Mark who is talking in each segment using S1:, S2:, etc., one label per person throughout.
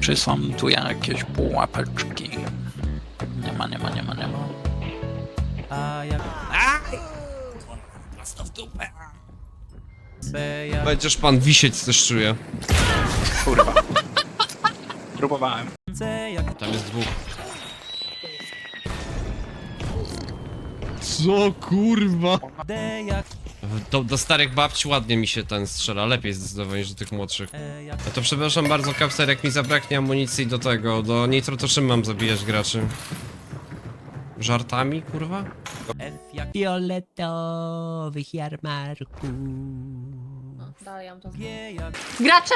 S1: Czy są tu jakieś pułapeczki? Nie ma, nie ma, nie ma, nie ma.
S2: A jak
S1: Prosto w dupę.
S2: B,
S3: Będziesz pan wisieć, coś czuję.
S1: Kurwa. Próbowałem.
S2: C, jak
S3: Tam jest dwóch. Co kurwa?
S2: D, jak
S3: Do, do starych babci ładnie mi się ten strzela, lepiej zdecydowanie niż do tych młodszych.
S2: E, jak
S3: No to przepraszam bardzo, Kapster, jak mi zabraknie amunicji do tego, do nitro, to czym mam zabijać graczy? Żartami, kurwa?
S2: F, jak
S4: fioletowych jarmarków.
S5: Dalej, ja mam to.
S2: G, jak
S5: Gracze!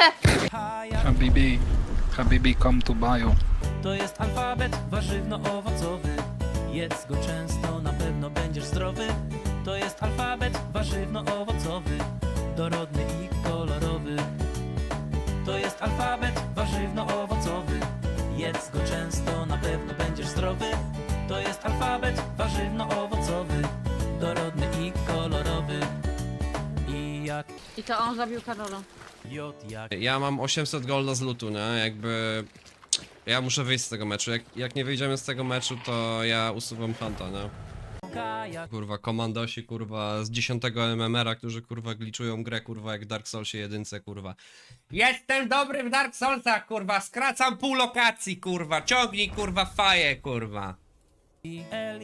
S2: H, jak
S1: Habibi. Habibi, come to bio.
S2: To jest alfabet warzywno-owocowy. Jedz go często, jest alfabet warzywno-owocowy. Jedz go często, na pewno będziesz zdrowy. To jest alfabet warzywno-owocowy. Dorodny i kolorowy. I jak
S5: I to on zabił Karola.
S2: J, jak
S3: Ja mam 800 golda z lutu, nie? Jakby... Ja muszę wyjść z tego meczu. Jak, jak nie wyjdziemy z tego meczu, to ja usuwam Hunta, nie? Kurwa, komandosi, kurwa, z 10 MMR-a, którzy, kurwa, gliczują grę, kurwa, jak Dark Soulsie jedynce, kurwa. Jestem dobry w Dark Soulsach, kurwa, skracam pół lokacji, kurwa, ciągnij, kurwa, faję, kurwa.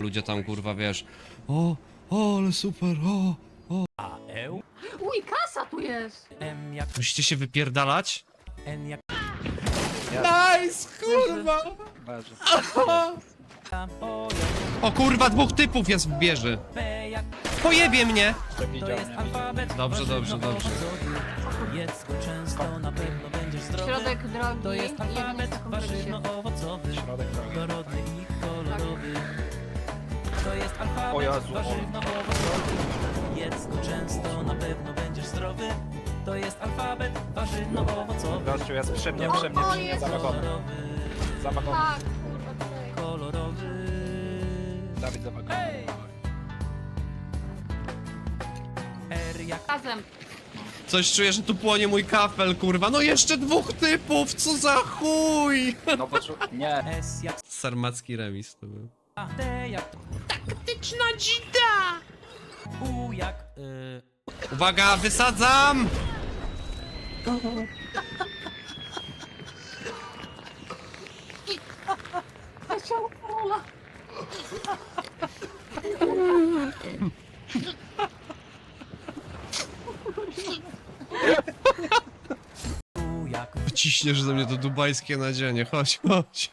S3: Ludzie tam, kurwa, wiesz, o, o, ale super, o.
S2: A, E,
S5: Uj, kasa tu jest!
S2: M, jak
S3: Musicie się wypierdalać?
S2: N, jak
S3: Nice, kurwa!
S1: Leży.
S2: O,
S3: O kurwa, dwóch typów jest w bieży.
S2: B, jak
S3: Pojebie mnie!
S2: To jest alfabet
S3: Dobrze, dobrze, dobrze.
S2: warzywno-owocowy. Jedz go często, na pewno będziesz zdrowy.
S5: Środek drogi
S2: To jest alfabet warzywno-owocowy.
S1: Środek drogi.
S2: Dorodny i kolorowy. To jest
S1: O
S2: alfabet
S1: Jezu,
S2: warzywno-owocowy. Jedz go często, na pewno będziesz zdrowy. To jest alfabet warzywno-owocowy.
S6: Gościu jest przy mnie, przy mnie, przy mnie,
S5: Jezu.
S6: za wagonem.
S2: Kolorowy,
S6: Za wagonem.
S5: Tak, kurwa, tutaj.
S2: kolorowy.
S6: Dawid za wagonem.
S2: Ej! R jak
S5: Razem.
S3: Coś czuję, że tu płonie mój kafel, kurwa. No jeszcze dwóch typów, co za chuj!
S6: No bo czu- nie,
S2: S jak
S3: Sarmacki remis to był.
S2: A, D jak Taktyczna dzida! U jak y,
S3: Uwaga, wysadzam!
S5: Karola.
S2: U jak
S3: Ciśniesz ze mnie to dubajskie nadzienie, chodź, chodź.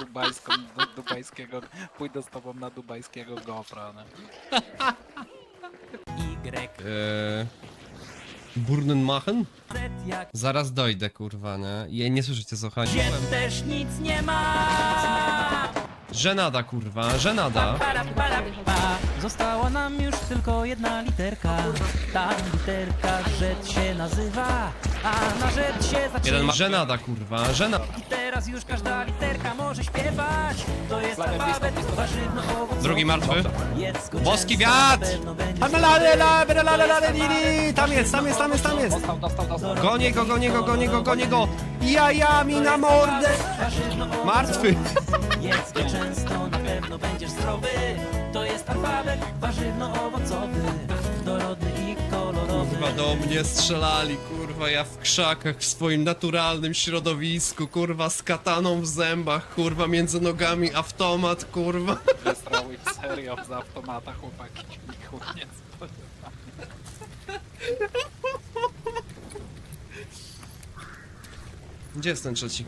S6: dubajską, do dubajskiego, pójdę z tobą na dubajskiego GoPro, no.
S2: Y
S3: Eee... Burnenmachen? Zaraz dojdę, kurwa, nie? Je, nie słyszycie co chodzi.
S2: Też nic nie ma
S3: Żenada, kurwa, żenada.
S2: Została nam już tylko jedna literka Ta literka rzecz się nazywa A na rzecz się
S3: Jeden
S2: zaczyna
S3: ma... Żenada, kurwa, żenada.
S2: I teraz już każda literka może śpiewać To jest alfabet warzywno owocowy
S3: Drugi martwy.
S2: Jedz go
S3: Boski
S2: często,
S3: wiatr!
S2: na pewno będziesz
S3: Tam jest, tam jest, tam jest, tam jest!
S6: Dostał, dostał, dostał.
S3: Gonię go, gonię go, gonię go, gonię go! Jajami na mordę! Martwy!
S2: Jedz go często, na pewno będziesz zdrowy To jest alfabet warzywno-owocowy Dorodny i kolorowy
S3: Kurwa, do mnie strzelali, kurwa, ja w krzakach, w swoim naturalnym środowisku, kurwa, z kataną w zębach, kurwa, między nogami automat, kurwa.
S6: Wystrał ich serio z automata, chłopaki. Chuj, nie spodziewałem.
S3: Gdzie jest ten trzeci?